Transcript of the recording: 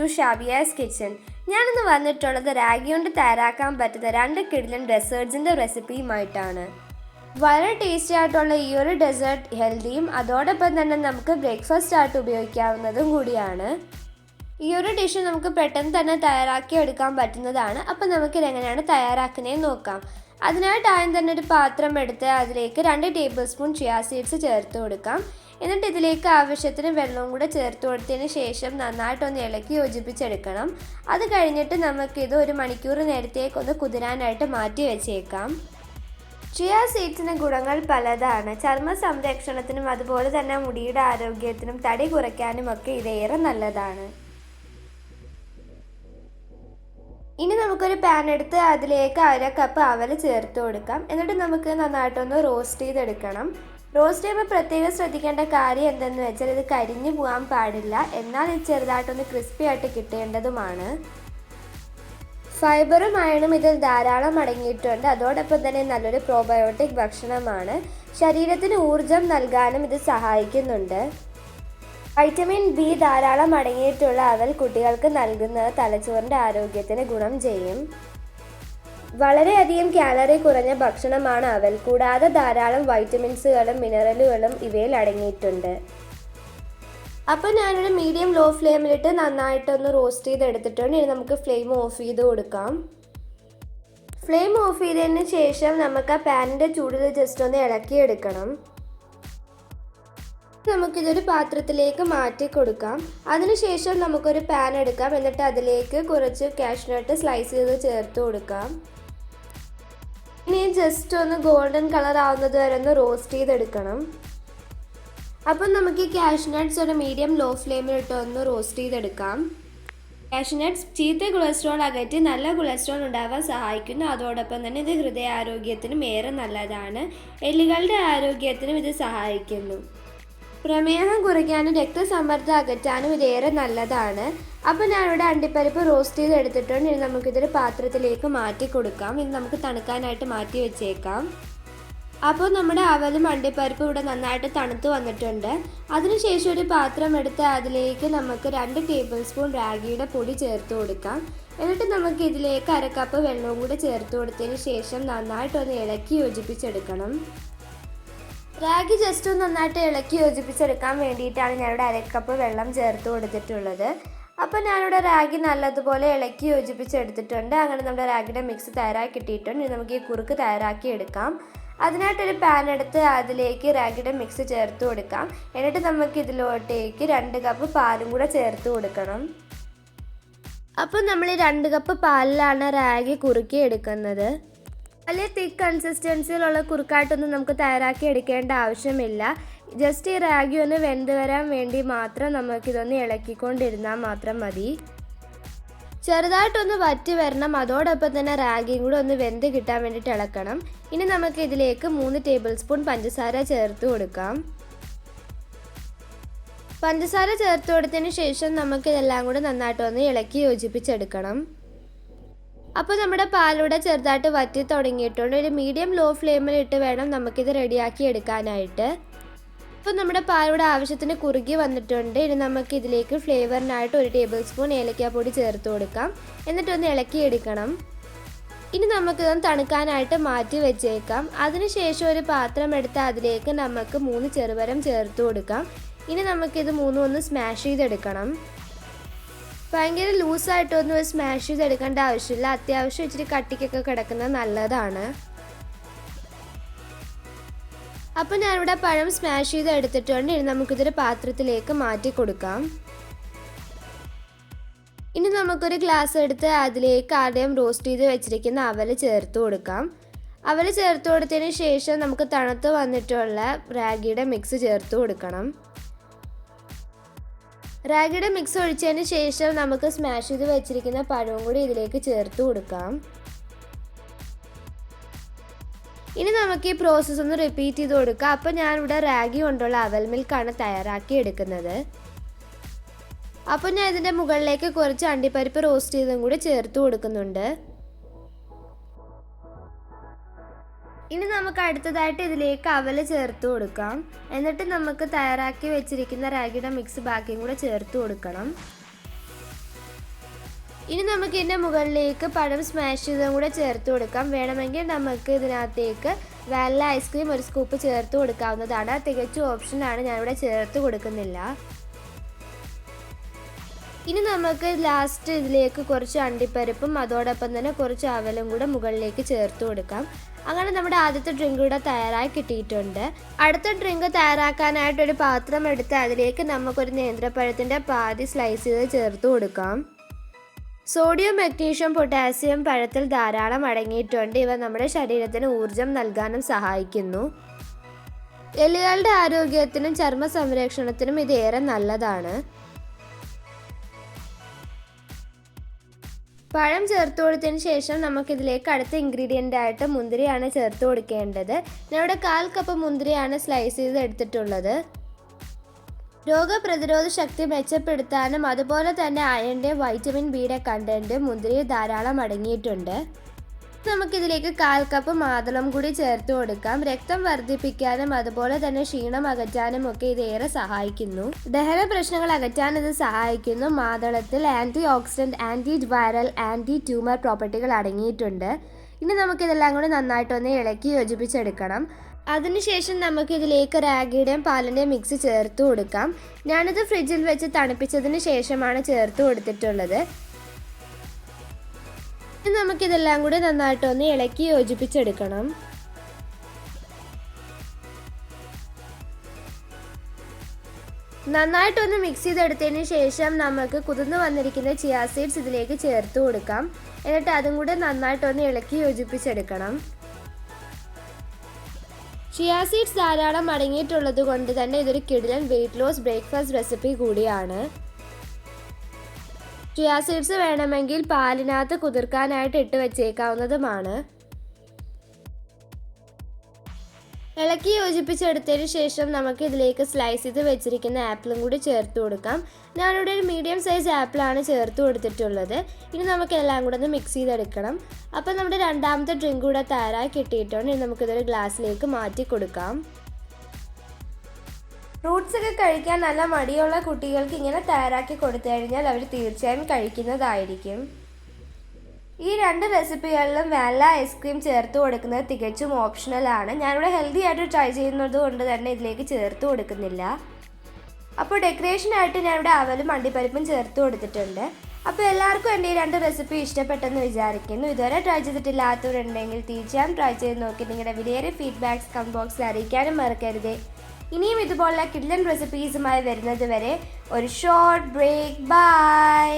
To Shabiya's kitchen. ഞാനിന്ന് വന്നിട്ടുള്ളത് റാഗി കൊണ്ട് തയ്യാറാക്കാൻ പറ്റുന്ന രണ്ട് കിടിലൻ ഡെസേർട്സിന്റെ റെസിപ്പിയുമായിട്ടാണ്. വളരെ ടേസ്റ്റി ആയിട്ടുള്ള ഈ ഒരു ഡെസേർട്ട് ഹെൽത്തിയും അതോടൊപ്പം തന്നെ നമുക്ക് ബ്രേക്ക്ഫാസ്റ്റ് ആയിട്ട് ഉപയോഗിക്കാവുന്നതും കൂടിയാണ്. ഈ ഒരു ഡിഷ് നമുക്ക് പെട്ടെന്ന് തന്നെ തയ്യാറാക്കി എടുക്കാൻ പറ്റുന്നതാണ്. അപ്പം നമുക്കിത് എങ്ങനെയാണ് തയ്യാറാക്കുന്നതെന്ന് നോക്കാം. അതിനായിട്ട് ആദ്യം തന്നെ ഒരു പാത്രം എടുത്ത് അതിലേക്ക് രണ്ട് ടേബിൾ സ്പൂൺ ചിയാ സീഡ്സ് ചേർത്ത് കൊടുക്കാം. എന്നിട്ട് ഇതിലേക്ക് ആവശ്യത്തിന് വെള്ളവും കൂടെ ചേർത്ത് കൊടുത്തതിന് ശേഷം നന്നായിട്ടൊന്ന് ഇളക്കി യോജിപ്പിച്ചെടുക്കണം. അത് കഴിഞ്ഞിട്ട് നമുക്കിത് ഒരു മണിക്കൂർ നേരത്തേക്കൊന്ന് കുതിരാനായിട്ട് മാറ്റി വെച്ചേക്കാം. ചിയാ സീഡ്സിന് ഗുണങ്ങൾ പലതാണ്. ചർമ്മ സംരക്ഷണത്തിനും അതുപോലെ തന്നെ മുടിയുടെ ആരോഗ്യത്തിനും തടി കുറയ്ക്കാനും ഒക്കെ ഇതേറെ നല്ലതാണ്. ഇനി നമുക്കൊരു പാൻ എടുത്ത് അതിലേക്ക് അര കപ്പ് അവൽ ചേർത്ത് കൊടുക്കാം. എന്നിട്ട് നമുക്ക് നന്നായിട്ടൊന്ന് റോസ്റ്റ് ചെയ്തെടുക്കണം. റോസ്റ്റ് ചെയ്യുമ്പോൾ പ്രത്യേകം ശ്രദ്ധിക്കേണ്ട കാര്യം എന്തെന്ന് വെച്ചാൽ ഇത് കരിഞ്ഞു പോകാൻ പാടില്ല. എന്നാൽ ഇത് ചെറുതായിട്ടൊന്ന് ക്രിസ്പി ആയിട്ട് കിട്ടേണ്ടതുമാണ്. ഫൈബറും അയണും ഇതിൽ ധാരാളം അടങ്ങിയിട്ടുണ്ട്. അതോടൊപ്പം തന്നെ നല്ലൊരു പ്രോബയോട്ടിക് ഭക്ഷണമാണ്. ശരീരത്തിന് ഊർജം നൽകാനും ഇത് സഹായിക്കുന്നുണ്ട്. വൈറ്റമിൻ ബി ധാരാളം അടങ്ങിയിട്ടുള്ള അവൽ കുട്ടികൾക്ക് നൽകുന്നത് തലച്ചോറിന്റെ ആരോഗ്യത്തിന് ഗുണം ചെയ്യും. വളരെയധികം കാലറി കുറഞ്ഞ ഭക്ഷണമാണ് അവൽ. കൂടാതെ ധാരാളം വൈറ്റമിൻസുകളും മിനറലുകളും ഇവയിൽ അടങ്ങിയിട്ടുണ്ട്. അപ്പോൾ ഞാനൊരു മീഡിയം ലോ ഫ്ലെയിമിലിട്ട് നന്നായിട്ടൊന്ന് റോസ്റ്റ് ചെയ്തെടുത്തിട്ടുണ്ട്. ഇനി നമുക്ക് ഫ്ലെയിം ഓഫ് ചെയ്ത് കൊടുക്കാം. ഫ്ലെയിം ഓഫ് ചെയ്തതിന് ശേഷം നമുക്ക് ആ പാനിന്റെ ചൂടിൽ ജസ്റ്റ് ഒന്ന് ഇളക്കിയെടുക്കണം. നമുക്കിതൊരു പാത്രത്തിലേക്ക് മാറ്റി കൊടുക്കാം. അതിനുശേഷം നമുക്കൊരു പാൻ എടുക്കാം. എന്നിട്ട് അതിലേക്ക് കുറച്ച് കാഷ്നട്ട് സ്ലൈസ് ചെയ്ത് ചേർത്ത് കൊടുക്കാം. ഇനി ജസ്റ്റ് ഒന്ന് ഗോൾഡൻ കളർ ആവുന്നത് വരെ ഒന്ന് റോസ്റ്റ് ചെയ്തെടുക്കണം. അപ്പം നമുക്ക് ഈ കാഷ്നട്ട്സ് ഒരു മീഡിയം ലോ ഫ്ലെയിമിലിട്ട് ഒന്ന് റോസ്റ്റ് ചെയ്തെടുക്കാം. കാഷ്നട്ട്സ് ചീത്ത കൊളസ്ട്രോൾ അകറ്റി നല്ല കൊളസ്ട്രോൾ ഉണ്ടാവാൻ സഹായിക്കുന്നു. അതോടൊപ്പം തന്നെ ഇത് ഹൃദയാരോഗ്യത്തിനും ഏറെ നല്ലതാണ്. എല്ലുകളുടെ ആരോഗ്യത്തിനും ഇത് സഹായിക്കുന്നു. പ്രമേഹം കുറയ്ക്കാനും രക്തസമ്മർദ്ദം അകറ്റാനും ഇതേറെ നല്ലതാണ്. അപ്പോൾ ഞാനിവിടെ അണ്ടിപ്പരിപ്പ് റോസ്റ്റ് ചെയ്ത് എടുത്തിട്ടുണ്ട് ഇനി നമുക്കിതൊരു പാത്രത്തിലേക്ക് മാറ്റി കൊടുക്കാം. ഇത് നമുക്ക് തണുക്കാനായിട്ട് മാറ്റി വെച്ചേക്കാം. അപ്പോൾ നമ്മുടെ അവലും അണ്ടിപ്പരിപ്പ് ഇവിടെ നന്നായിട്ട് തണുത്ത് വന്നിട്ടുണ്ട്. അതിനുശേഷം ഒരു പാത്രം എടുത്ത് അതിലേക്ക് നമുക്ക് രണ്ട് ടേബിൾ സ്പൂൺ റാഗിയുടെ പൊടി ചേർത്ത് കൊടുക്കാം. എന്നിട്ട് നമുക്ക് ഇതിലേക്ക് അരക്കപ്പ് വെള്ളവും കൂടി ചേർത്ത് കൊടുത്തതിന് ശേഷം നന്നായിട്ടൊന്ന് ഇളക്കി യോജിപ്പിച്ചെടുക്കണം. റാഗി ജസ്റ്റ് ഒന്ന് നന്നായിട്ട് ഇളക്കി യോജിപ്പിച്ചെടുക്കാൻ വേണ്ടിയിട്ടാണ് ഞാനിവിടെ അരക്കപ്പ് വെള്ളം ചേർത്ത് കൊടുത്തിട്ടുള്ളത്. അപ്പോൾ ഞാനിവിടെ റാഗി നല്ലതുപോലെ ഇളക്കി യോജിപ്പിച്ചെടുത്തിട്ടുണ്ട്. അങ്ങനെ നമ്മുടെ റാഗിയുടെ മിക്സ് തയ്യാറാക്കി കിട്ടിയിട്ടുണ്ട്. ഇനി നമുക്ക് ഈ കുറുക്ക് തയ്യാറാക്കി എടുക്കാം. അതിനായിട്ടൊരു പാൻ എടുത്ത് അതിലേക്ക് റാഗിയുടെ മിക്സ് ചേർത്ത് കൊടുക്കാം. എന്നിട്ട് നമുക്ക് ഇതിലോട്ടേക്ക് രണ്ട് കപ്പ് പാലും കൂടെ ചേർത്ത് കൊടുക്കണം. അപ്പോൾ നമ്മൾ ഈ രണ്ട് കപ്പ് പാലിലാണ് റാഗി കുറുക്കി എടുക്കുന്നത്. വലിയ തിക്ക് കൺസിസ്റ്റൻസിയിലുള്ള കുറുക്കായിട്ടൊന്നും നമുക്ക് തയ്യാറാക്കി എടുക്കേണ്ട ആവശ്യമില്ല. ജസ്റ്റ് ഈ റാഗി ഒന്ന് വെന്ത് വരാൻ വേണ്ടി മാത്രം നമുക്കിതൊന്ന് ഇളക്കിക്കൊണ്ടിരുന്നാൽ മാത്രം മതി. ചെറുതായിട്ടൊന്ന് വറ്റി വരണം. അതോടൊപ്പം തന്നെ റാഗിയും കൂടെ ഒന്ന് വെന്ത് കിട്ടാൻ വേണ്ടിയിട്ട് ഇളക്കണം. ഇനി നമുക്ക് ഇതിലേക്ക് മൂന്ന് ടേബിൾ സ്പൂൺ പഞ്ചസാര ചേർത്ത് കൊടുക്കാം. പഞ്ചസാര ചേർത്ത് കൊടുത്തതിന് ശേഷം നമുക്കിതെല്ലാം കൂടെ നന്നായിട്ടൊന്ന് ഇളക്കി യോജിപ്പിച്ചെടുക്കണം. അപ്പോൾ നമ്മുടെ പാലൂടെ ചെറുതായിട്ട് വറ്റി തുടങ്ങിയിട്ടുണ്ട്. ഒരു മീഡിയം ലോ ഫ്ലെയിമിൽ ഇട്ട് വേണം നമുക്കിത് റെഡിയാക്കി എടുക്കാനായിട്ട്. അപ്പോൾ നമ്മുടെ പാലൂടെ ആവശ്യത്തിന് കുറുകി വന്നിട്ടുണ്ട്. ഇനി നമുക്ക് ഇതിലേക്ക് ഫ്ലേവറിനായിട്ട് ഒരു ടേബിൾ സ്പൂൺ ഏലക്കാപ്പൊടി ചേർത്ത് കൊടുക്കാം. എന്നിട്ടൊന്ന് ഇളക്കി എടുക്കണം ഇനി നമുക്കിതൊന്ന് തണുക്കാനായിട്ട് മാറ്റി വെച്ചേക്കാം. അതിനുശേഷം ഒരു പാത്രം എടുത്ത് അതിലേക്ക് നമുക്ക് മൂന്ന് ചെറുപരം ചേർത്ത് കൊടുക്കാം. ഇനി നമുക്കിത് മൂന്നും ഒന്ന് സ്മാഷ് ചെയ്തെടുക്കണം. ഭയങ്കര ലൂസായിട്ടൊന്നും സ്മാഷ് ചെയ്തെടുക്കേണ്ട ആവശ്യമില്ല. അത്യാവശ്യം ഇച്ചിരി കട്ടിക്കൊക്കെ കിടക്കുന്നത് നല്ലതാണ്. അപ്പം ഞാനിവിടെ പഴം സ്മാഷ് ചെയ്ത് എടുത്തിട്ടുണ്ട് ഇനി നമുക്കിതൊരു പാത്രത്തിലേക്ക് മാറ്റി കൊടുക്കാം. ഇനി നമുക്കൊരു ഗ്ലാസ് എടുത്ത് അതിലേക്ക് ആദ്യം റോസ്റ്റ് ചെയ്ത് വെച്ചിരിക്കുന്ന അവൽ ചേർത്ത് കൊടുക്കാം. അവൽ ചേർത്ത് കൊടുത്തതിന് ശേഷം നമുക്ക് തണുത്ത് വന്നിട്ടുള്ള റാഗിയുടെ മിക്സ് ചേർത്ത് കൊടുക്കണം. റാഗിയുടെ മിക്സ് ഒഴിച്ചതിന് ശേഷം നമുക്ക് സ്മാഷ് ചെയ്ത് വെച്ചിരിക്കുന്ന പഴവും കൂടി ഇതിലേക്ക് ചേർത്ത് കൊടുക്കാം. ഇനി നമുക്ക് ഈ പ്രോസസ്സ് ഒന്ന് റിപ്പീറ്റ് ചെയ്ത് കൊടുക്കാം. അപ്പോൾ ഞാനിവിടെ റാഗി കൊണ്ടുള്ള അവൽ മിൽക്കാണ് തയ്യാറാക്കി എടുക്കുന്നത്. അപ്പോൾ ഞാൻ ഇതിന്റെ മുകളിലേക്ക് കുറച്ച് അണ്ടിപ്പരിപ്പ് റോസ്റ്റ് ചെയ്തതും കൂടി ചേർത്ത് കൊടുക്കുന്നുണ്ട്. ഇനി നമുക്ക് അടുത്തതായിട്ട് ഇതിലേക്ക് അവൽ ചേർത്ത് കൊടുക്കാം. എന്നിട്ട് നമുക്ക് തയ്യാറാക്കി വെച്ചിരിക്കുന്ന റാഗിയുടെ മിക്സ് ബാക്കിയും കൂടെ ചേർത്ത് കൊടുക്കണം. ഇനി നമുക്ക് ഇതിന്റെ മുകളിലേക്ക് പഴം സ്മാഷ് ചെയ്തതും കൂടെ ചേർത്ത് കൊടുക്കാം. വേണമെങ്കിൽ നമുക്ക് ഇതിനകത്തേക്ക് വാനില ഐസ്ക്രീം ഒരു സ്കൂപ്പ് ചേർത്ത് കൊടുക്കാവുന്നതാണ്. തികച്ചും ഓപ്ഷനാണ് ഞാനിവിടെ ചേർത്ത് കൊടുക്കുന്നില്ല. ഇനി നമുക്ക് ലാസ്റ്റ് ഇതിലേക്ക് കുറച്ച് അണ്ടിപ്പരിപ്പും അതോടൊപ്പം തന്നെ കുറച്ച് അവലും കൂടെ മുകളിലേക്ക് ചേർത്ത് കൊടുക്കാം. അങ്ങനെ നമ്മുടെ ആദ്യത്തെ ഡ്രിങ്ക് കൂടെ തയ്യാറായി കിട്ടിയിട്ടുണ്ട്. അടുത്ത ഡ്രിങ്ക് തയ്യാറാക്കാനായിട്ട് ഒരു പാത്രം എടുത്ത് അതിലേക്ക് നമുക്കൊരു നേന്ത്രപ്പഴത്തിന്റെ പാതി സ്ലൈസ് ചെയ്ത് ചേർത്ത് കൊടുക്കാം. സോഡിയം മഗ്നീഷ്യം പൊട്ടാസ്യം പഴത്തിൽ ധാരാളം അടങ്ങിയിട്ടുണ്ട്. ഇവ നമ്മുടെ ശരീരത്തിന് ഊർജം നൽകാനും സഹായിക്കുന്നു. എല്ലുകളുടെ ആരോഗ്യത്തിനും ചർമ്മ സംരക്ഷണത്തിനും ഇത് ഏറെ നല്ലതാണ്. പഴം ചേർത്ത് കൊടുത്തതിന് ശേഷം നമുക്കിതിലേക്ക് അടുത്ത ഇൻഗ്രീഡിയന്റ് ആയിട്ട് മുന്തിരിയാണ് ചേർത്ത് കൊടുക്കേണ്ടത്. ഞാൻ ഇവിടെ കാൽ കപ്പ് മുന്തിരിയാണ് സ്ലൈസ് ചെയ്ത് എടുത്തിട്ടുള്ളത്. രോഗപ്രതിരോധ ശക്തി മെച്ചപ്പെടുത്താനും അതുപോലെ തന്നെ അയണിന്റെ വൈറ്റമിൻ ബിയുടെ കണ്ടന്റ് മുന്തിരി ധാരാളം അടങ്ങിയിട്ടുണ്ട്. നമുക്കിതിലേക്ക് കാൽ കപ്പ് മാതളം കൂടി ചേർത്ത് കൊടുക്കാം. രക്തം വർദ്ധിപ്പിക്കാനും അതുപോലെ തന്നെ ക്ഷീണം അകറ്റാനും ഒക്കെ ഇത് ഏറെ സഹായിക്കുന്നു. ദഹന പ്രശ്നങ്ങൾ അകറ്റാൻ ഇത് സഹായിക്കുന്നു. മാതളത്തിൽ anti oxidant anti viral anti tumour പ്രോപ്പർട്ടികൾ അടങ്ങിയിട്ടുണ്ട്. ഇനി നമുക്കിതെല്ലാം കൂടി നന്നായിട്ടൊന്ന് ഇളക്കി യോജിപ്പിച്ചെടുക്കണം. അതിനുശേഷം നമുക്ക് ഇതിലേക്ക് റാഗിയുടെയും പാലിന്റെയും മിക്സ് ചേർത്ത് കൊടുക്കാം. ഞാനിത് ഫ്രിഡ്ജിൽ വെച്ച് തണുപ്പിച്ചതിന് ശേഷമാണ് ചേർത്ത് കൊടുത്തിട്ടുള്ളത്. ഇനി നമുക്കിതെല്ലാം കൂടി നന്നായിട്ട് ഒന്ന് ഇളക്കി യോജിപ്പിച്ചെടുക്കണം. നന്നായിട്ടൊന്ന് മിക്സ് ചെയ്തെടുത്തതിന് ശേഷം നമുക്ക് കുതിർന്ന് വന്നിരിക്കുന്ന ചിയാ സീഡ്സ് ഇതിലേക്ക് ചേർത്ത് കൊടുക്കാം. എന്നിട്ട് അതും കൂടെ നന്നായിട്ടൊന്ന് ഇളക്കി യോജിപ്പിച്ചെടുക്കണം. ചിയാ സീഡ്സ് ധാരാളം അടങ്ങിയിട്ടുള്ളത് കൊണ്ട് തന്നെ ഇതൊരു കിടിലൻ വെയിറ്റ് ലോസ് ബ്രേക്ക്ഫാസ്റ്റ് റെസിപ്പി കൂടിയാണ്. ചിയാ സീഡ്സ് വേണമെങ്കിൽ പാലിനകത്ത് കുതിർക്കാനായിട്ട് ഇട്ട് വെച്ചേക്കാവുന്നതുമാണ്. ഇളക്കി യോജിപ്പിച്ചെടുത്തതിന് ശേഷം നമുക്ക് ഇതിലേക്ക് സ്ലൈസ് ചെയ്ത് വെച്ചിരിക്കുന്ന ആപ്പിളും കൂടി ചേർത്ത് കൊടുക്കാം. ഞാനിവിടെ ഒരു മീഡിയം സൈസ് ആപ്പിളാണ് ചേർത്ത് കൊടുത്തിട്ടുള്ളത്. ഇനി നമുക്ക് എല്ലാം കൂടെ ഒന്ന് മിക്സ് ചെയ്തെടുക്കണം. അപ്പോൾ നമ്മുടെ രണ്ടാമത്തെ ഡ്രിങ്ക് കൂടെ തയ്യാറായി കിട്ടിയിട്ടുണ്ട്. ഇനി നമുക്കിതൊരു ഗ്ലാസ്സിലേക്ക് മാറ്റി കൊടുക്കാം. ഫ്രൂട്ട്സ് ഒക്കെ കഴിക്കാൻ നല്ല മടിയുള്ള കുട്ടികൾക്ക് ഇങ്ങനെ തയ്യാറാക്കി കൊടുത്തു കഴിഞ്ഞാൽ അവർ തീർച്ചയായും കഴിക്കുന്നതായിരിക്കും. ഈ രണ്ട് റെസിപ്പികളിലും വാനില ഐസ്ക്രീം ചേർത്ത് കൊടുക്കുന്നത് തികച്ചും ഓപ്ഷണൽ ഓപ്ഷണലാണ് ഞാനിവിടെ ഹെൽത്തി ആയിട്ട് ട്രൈ ചെയ്യുന്നത് കൊണ്ട് തന്നെ ഇതിലേക്ക് ചേർത്ത് കൊടുക്കുന്നില്ല. അപ്പോൾ ഡെക്കറേഷനായിട്ട് ഞാനിവിടെ അവലും അണ്ടിപ്പരിപ്പും ചേർത്ത് കൊടുത്തിട്ടുണ്ട്. അപ്പോൾ എല്ലാവർക്കും എന്റെ ഈ രണ്ട് റെസിപ്പി ഇഷ്ടപ്പെട്ടെന്ന് വിചാരിക്കുന്നു. ഇതുവരെ ട്രൈ ചെയ്തിട്ടില്ലാത്തവരുണ്ടെങ്കിൽ തീർച്ചയായും ട്രൈ ചെയ്ത് നോക്കി. നിങ്ങളുടെ വിലയേറെ ഫീഡ്ബാക്സ് കമന്റ് ബോക്സിൽ അറിയിക്കാനും മറക്കരുതേ. ഇനിയും ഇതുപോലുള്ള കിഡ്ലൻ റെസിപ്പീസുമായി വരുന്നത് വരെ ഒരു ഷോർട്ട് ബ്രേക്ക് ബൈ